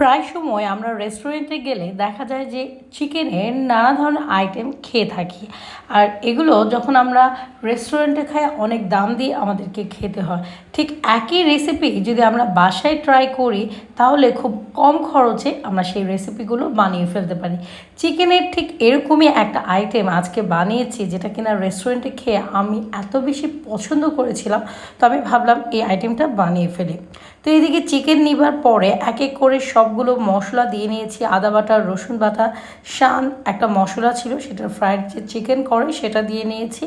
প্রায় সময় আমরা রেস্টুরেন্টে গেলে দেখা যায় যে চিকেনের নানা ধরনের আইটেম খেয়ে থাকি। আর এগুলো যখন আমরা রেস্টুরেন্টে খাই, অনেক দাম দিয়ে আমাদেরকে খেতে হয়। ঠিক একই রেসিপি যদি আমরা বাসায় ট্রাই করি, তাহলে খুব কম খরচে আমরা সেই রেসিপিগুলো বানিয়ে ফেলতে পারি। চিকেনের ঠিক এরকমই একটা আইটেম আজকে বানিয়েছি, যেটা কিনা রেস্টুরেন্টে খেয়ে আমি এত বেশি পছন্দ করেছিলাম, তো আমি ভাবলাম এই আইটেমটা বানিয়ে ফেলি। তো এদিকে চিকেন নিবার পরে এক এক করে সবগুলো মশলা দিয়ে নিয়েছি, আদা বাটা, রসুন বাটা। শান একটা মশলা ছিল, সেটা ফ্রাইড যে চিকেন করে সেটা দিয়ে নিয়েছি।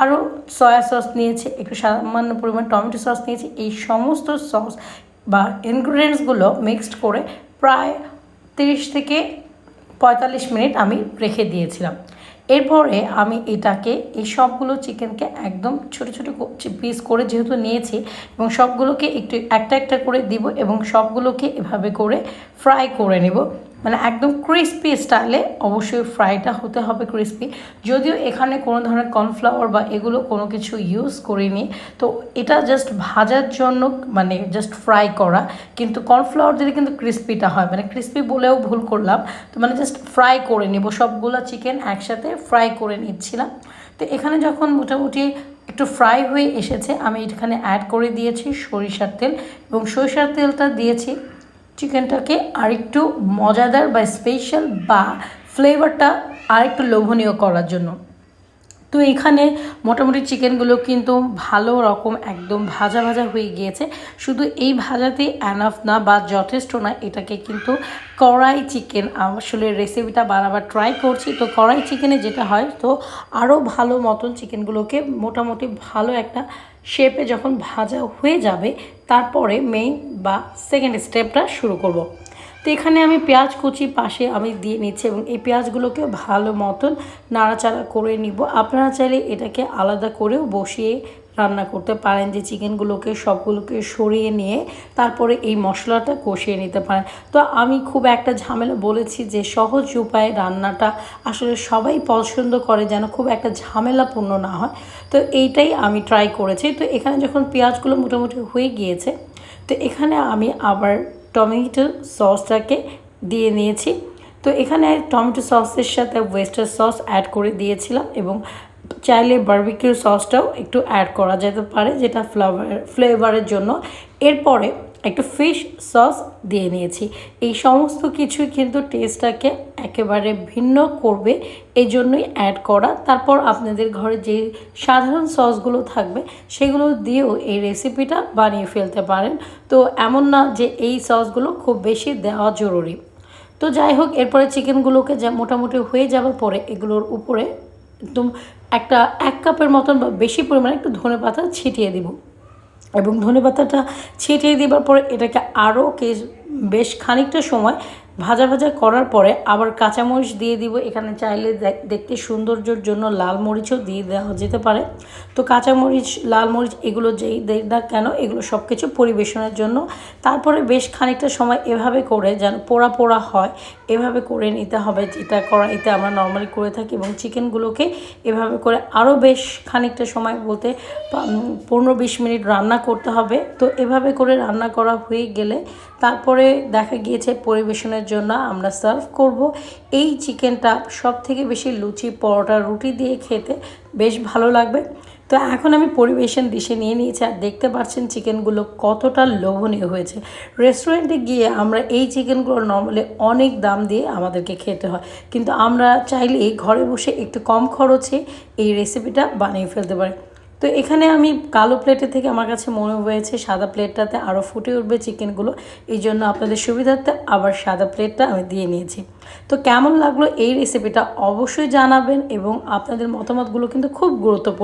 আরও সয়া সস নিয়েছি, একটু সামান্য পরিমাণ টমেটো সস নিয়েছি। এই সমস্ত সস বা ইনগ্রিডিয়েন্টসগুলো মিক্সড করে প্রায় তিরিশ থেকে পঁয়তাল্লিশ মিনিট আমি রেখে দিয়েছিলাম। এরপরে আমি এটাকে, এই সবগুলো চিকেনকে একদম ছোট ছোট পিস করে যেহেতু নিয়েছি এবং সবগুলোকে একটু, একটা একটা করে দিব এবং সবগুলোকে এভাবে করে ফ্রাই করে নেব। মানে একদম ক্রিস্পি স্টাইলে অবশ্যই ফ্রাইটা হতে হবে ক্রিস্পি যদিও এখানে কোনো ধরনের কর্নফ্লাওয়ার বা এগুলো কোনো কিছু ইউজ করিনি, তো এটা জাস্ট ভাজার জন্য মানে জাস্ট ফ্রাই করা। কিন্তু কর্নফ্লাওয়ার দিলে কিন্তু ক্রিস্পিটা হয়। মানে ক্রিস্পি বলেও ভুল করলাম। তো মানে জাস্ট ফ্রাই করে নেব। সবগুলো চিকেন একসাথে ফ্রাই করে নিচ্ছিলাম। তো এখানে যখন মোটামুটি একটু ফ্রাই হয়ে এসেছে, আমি এখানে অ্যাড করে দিয়েছি সরিষার তেল এবং সরিষার তেলটা দিয়েছি চিকেনটাকে আরেকটু মজাদার বা স্পেশাল বা ফ্লেভারটা আরেকটু লোভনীয় করার জন্য। তো এখানে মোটামুটি চিকেনগুলো কিন্তু ভালো রকম একদম ভাজা ভাজা হয়ে গিয়েছে শুধু এই ভাজাতেই অ্যানাফ না বা যথেষ্ট না, এটাকে কিন্তু কড়াই চিকেন আসলে রেসিপিটা বারবার ট্রাই করছি তো কড়াই চিকেনে যেটা হয়, তো আরও ভালো মতন চিকেনগুলোকে মোটামুটি ভালো একটা শেপে যখন ভাজা হয়ে যাবে, তারপরে মেইন বা সেকেন্ড স্টেপটা শুরু করব। তো এখানে আমি পেঁয়াজ কুচি পাশে আমি দিয়ে নিচ্ছি এবং এই পেঁয়াজগুলোকে ভালো মতন নাড়াচাড়া করে নিব। আপনারা চাইলে এটাকে আলাদা করেও বসিয়ে রান্না করতে পারেন, যে চিকেনগুলোকে সবগুলোকে সরিয়ে নিয়ে তারপরে এই মশলাটা কষিয়ে নিতে পারেন। তো আমি খুব একটা ঝামেলা বলেছি যে সহজ উপায়ে রান্নাটা আসলে সবাই পছন্দ করে যেন খুব একটা ঝামেলাপূর্ণ না হয়। তো এইটাই আমি ট্রাই করেছি। তো এখানে যখন পেঁয়াজগুলো মোটামুটি হয়ে গিয়েছে, তো এখানে আমি আবার টমেটো সসটাকে দিয়ে নিয়েছি। তো এখানে টমেটো সসের সাথে ওয়েস্টার সস অ্যাড করে দিয়েছিলাম এবং চাইলে বার্বিকিউ সসটাও একটু অ্যাড করা যেতে পারে, যেটা ফ্লাভার ফ্লেভারের জন্য। এরপরে একটু ফিশ সস দিয়ে নিয়েছি। এই সমস্ত কিছুই কিন্তু টেস্টটাকে একেবারে ভিন্ন করবে, এই জন্যই অ্যাড করা। তারপর আপনাদের ঘরে যে সাধারণ সসগুলো থাকবে, সেগুলো দিয়েও এই রেসিপিটা বানিয়ে ফেলতে পারেন। তো এমন না যে এই সসগুলো খুব বেশি দেওয়া জরুরি। তো যাই হোক, এরপরে চিকেনগুলোকে যা মোটামুটি হয়ে যাওয়ার পরে এগুলোর উপরে একদম একটা এক কাপের মতন বা বেশি পরিমাণে একটু ধনে পাতা ছিটিয়ে দিব। এবং ধনে পাতাটা ছিটিয়ে দেবার পরে এটাকে আরও কে বেশ খানিকটা সময় ভাজা ভাজা করার পরে আবার কাঁচামরিচ দিয়ে দিব। এখানে চাইলে দেখতে সৌন্দর্যের জন্য লাল মরিচও দিয়ে দেওয়া যেতে পারে। তো কাঁচামরিচ, লাল মরিচ এগুলো যেই দেখ না কেন, এগুলো সব কিছু পরিবেশনের জন্য। তারপরে বেশ খানিকটা সময় এভাবে করে যেন পোড়া পোড়া হয়, এভাবে করে নিতে হবে। যেটা কড়াইতে আমরা নর্মালি করে থাকি এবং চিকেনগুলোকে এভাবে করে আরও বেশ খানিকটা সময় বলতে পনেরো বিশ মিনিট রান্না করতে হবে। তো এভাবে করে রান্না করা হয়ে গেলে তারপরে দেখা গিয়েছে পরিবেশনের জন্য আমরা সার্ভ করব। এই চিকেনটা সব থেকে বেশি লুচি, পরোটা, রুটি দিয়ে খেতে বেশ ভালো লাগবে। তো এখন আমি পরিবেশন ডিশে নিয়ে নিয়েছি আর দেখতে পাচ্ছেন চিকেনগুলো কতটা লোভনীয় হয়েছে। রেস্টুরেন্টে গিয়ে আমরা এই চিকেনগুলো নর্মালি অনেক দাম দিয়ে আমাদেরকে খেতে হয়। কিন্তু আমরা চাইলেই ঘরে বসে একটু কম খরচে এই রেসিপিটা বানিয়ে ফেলতে পারি। তো এখানে আমি কালো প্লেটের থেকে আমার কাছে মনে হয়েছে সাদা প্লেটটাতে আরও ফুটে উঠবে চিকেনগুলো এই জন্য আপনাদের সুবিধার্থে আবার সাদা প্লেটটা আমি দিয়ে নিয়েছি। তো কেমন লাগল এই রেসিপিটা অবশ্যই জানাবেন এবং আপনাদের মতামতগুলো কিন্তু খুব গুরুত্বপূর্ণ।